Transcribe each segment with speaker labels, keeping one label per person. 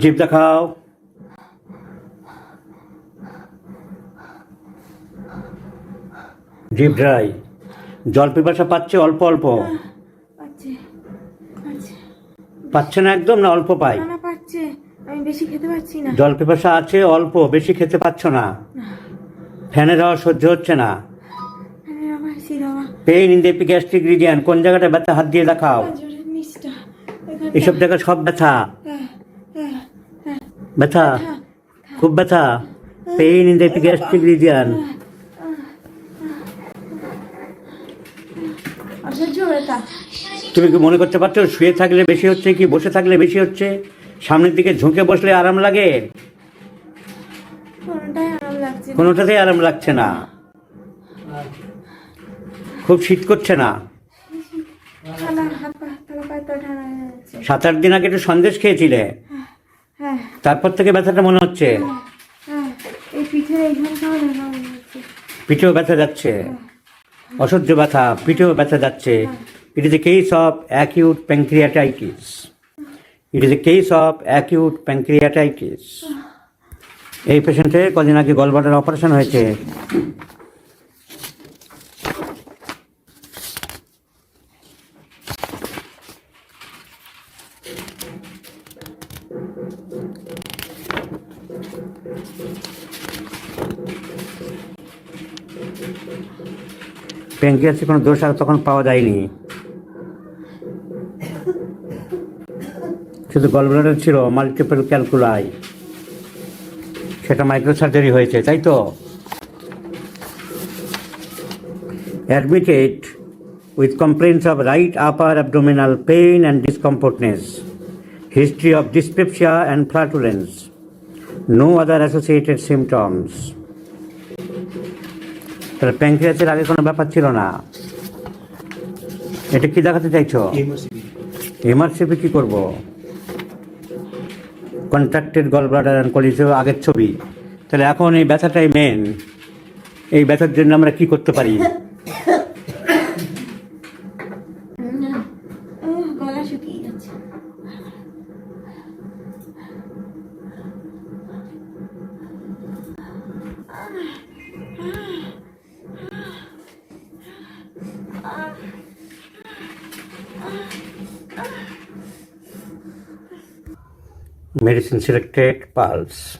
Speaker 1: না
Speaker 2: দেখাও। জিভ ড্রাই। জল পিপাসা পাচ্ছে অল্প অল্প।
Speaker 1: পাচ্ছে
Speaker 2: না একদম না অল্প পাই
Speaker 1: আমি বেশি খেতে পারছি না।
Speaker 2: জল পিপাসা আছে অল্প বেশি খেতে পাচ্ছ না। ফ্যানের হাওয়া সহ্য হচ্ছে না। Pain in the gastric region কোন জায়গাটা ব্যথা হাত দিয়ে দেখাও। এইসব জায়গা সব ব্যথা। ব্যথা। খুব ব্যথা। Pain in the gastric region তুমি কি মনে করতে পারছ শুয়ে থাকলে বেশি হচ্ছে কি বসে থাকলে বেশি হচ্ছে? সামনের দিকে ঝুঁকে বসলে আরাম লাগে। কোনোটাতেই আরাম লাগছে না। খুব শীত করছে না। সাত আট দিন আগে একটু সন্দেশ খেয়েছিলে?
Speaker 1: হ্যাঁ
Speaker 2: তারপর থেকে ব্যথাটা মনে হচ্ছে?
Speaker 1: হ্যাঁ মনে হচ্ছে।
Speaker 2: পিঠেও ব্যথা যাচ্ছে? অসহ্য ব্যথা পিঠেও ব্যথা যাচ্ছে? It is a case of acute pancreatitis it is a case of acute pancreatitis এই পেশেন্টের কদিন আগে গলবাটার অপারেশন হয়েছে? প্যাঙ্ক্রিয়াসে কোনো দোষ, আর তখন পাওয়া যায়নি। শুধু গলব্লাডার ছিল মাল্টিপল ক্যালকুলাই সেটা মাইক্রো সার্জারি হয়েছে, তাই তো? Admitted with complaints of right upper abdominal pain and discomfortness history of dyspepsia and flatulence no other associated symptoms তাহলে প্যাঙ্ক্রিয়াসের আগে কোনো ব্যাপার ছিল না। এটা কি দেখাতে চাইছো? এমআরসিপি কি করব? কন্ট্রাক্টেড গল ব্লাডার অ্যান্ড কলিসেও আগের ছবি। তাহলে এখন এই ব্যথাটাই মেন এই ব্যথার জন্য আমরা কি করতে পারি? Medicine selected, pulse.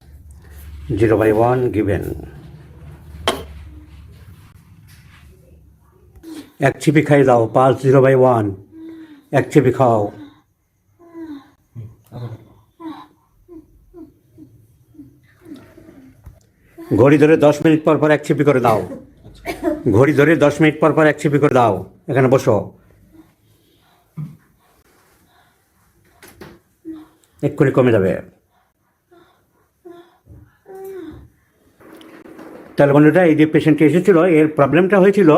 Speaker 2: 0 by 1 given. এক চিপি খাই দাও পালস জিরো বাই ওয়ান এক চিপি খাও ঘড়ি ধরে দশ মিনিট পর পর এক চিপি করে দাও ঘড়ি ধরে দশ মিনিট পর পর এক চিপি করে দাও এখানে বসো এক্ষুনি কমে যাবে। তাহলে বন্ধুটা এই যে পেশেন্টটি এসেছিল, এর প্রবলেমটা হয়েছিল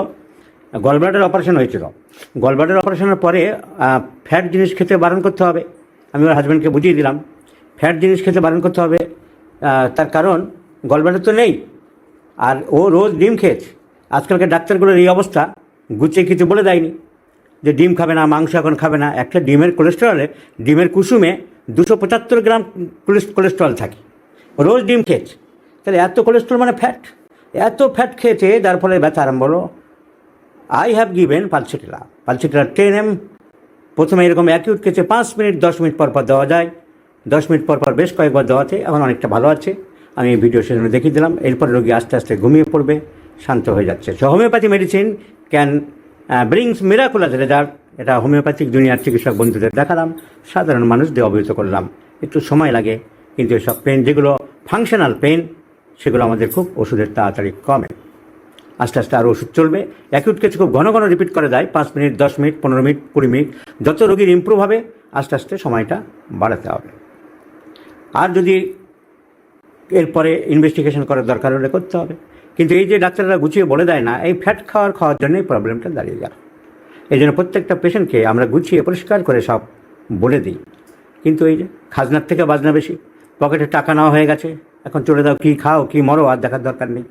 Speaker 2: গলব্লাডার অপারেশন হয়েছিল। গলব্লাডার অপারেশনের পরে ফ্যাট জিনিস খেতে বারণ করতে হবে। আমি ওর হাজব্যান্ডকে বুঝিয়ে দিলাম। ফ্যাট জিনিস খেতে বারণ করতে হবে। তার কারণ গলব্লাডার তো নেই। আর ও রোজ ডিম খেয়েছে। আজকালকার ডাক্তারগুলোর এই অবস্থা, গুছিয়ে কিছু বলে দেয়নি। যে ডিম খাবে না, মাংস এখন খাবে না। একটা ডিমের কোলেস্টেরলে ডিমের কুসুমে দুশো পঁচাত্তর গ্রাম কোলেস্ট্রল থাকে। রোজ ডিম খেয়েছে। তাহলে এত কোলেস্ট্রল মানে ফ্যাট? এত ফ্যাট খেয়েছে, যার ফলে ব্যথা আরম্ভ হলো। I have given pulsatilla. Pulsatilla ten M. প্রথমে এরকম অ্যাকিউট খেয়েছে, পাঁচ মিনিট, দশ মিনিট পর পর দেওয়া যায়। দশ মিনিট পর পর বেশ কয়েকবার দেওয়া আছে, এখন অনেকটা ভালো আছে। আমি এই ভিডিও সেজন্য দেখিয়ে দিলাম। এরপর রোগী আস্তে আস্তে ঘুমিয়ে পড়বে, শান্ত হয়ে যাচ্ছে। So homeopathy medicine can brings miraculous result এটা হোমিওপ্যাথিক জুনিয়র চিকিৎসক বন্ধুদের দেখালাম, সাধারণ মানুষদের অবহিত করলাম। একটু সময় লাগে, কিন্তু এসব পেন যেগুলো ফাংশনাল পেন সেগুলো আমাদের খুব ওষুধের তাড়াতাড়ি কমে। আস্তে আস্তে আরও ওষুধ চলবে। অ্যাকিউট কেস খুব ঘন ঘন রিপিট করে দেয়, পাঁচ মিনিট, দশ মিনিট, পনেরো মিনিট, কুড়ি মিনিট। যত রোগীর ইম্প্রুভ হবে, আস্তে আস্তে সময়টা বাড়াতে হবে। আর যদি এরপরে ইনভেস্টিগেশন করার দরকার হলে করতে হবে। কিন্তু এই যে ডাক্তাররা গুছিয়ে বলে দেয় না, এই ফ্যাট খাওয়ার খাওয়ার জন্যই প্রবলেমটা দাঁড়িয়ে গেল। এই জন্য প্রত্যেকটা পেশেন্টকে আমরা গুছিয়ে পরিষ্কার করে সব বলে দিই। কিন্তু এই যে খাজনার থেকে বাজনা বেশি। পকেটে টাকা নেওয়া হয়ে গেছে। এখন চলে দাও কী খাও, কি মরো, আর দেখার দরকার নেই।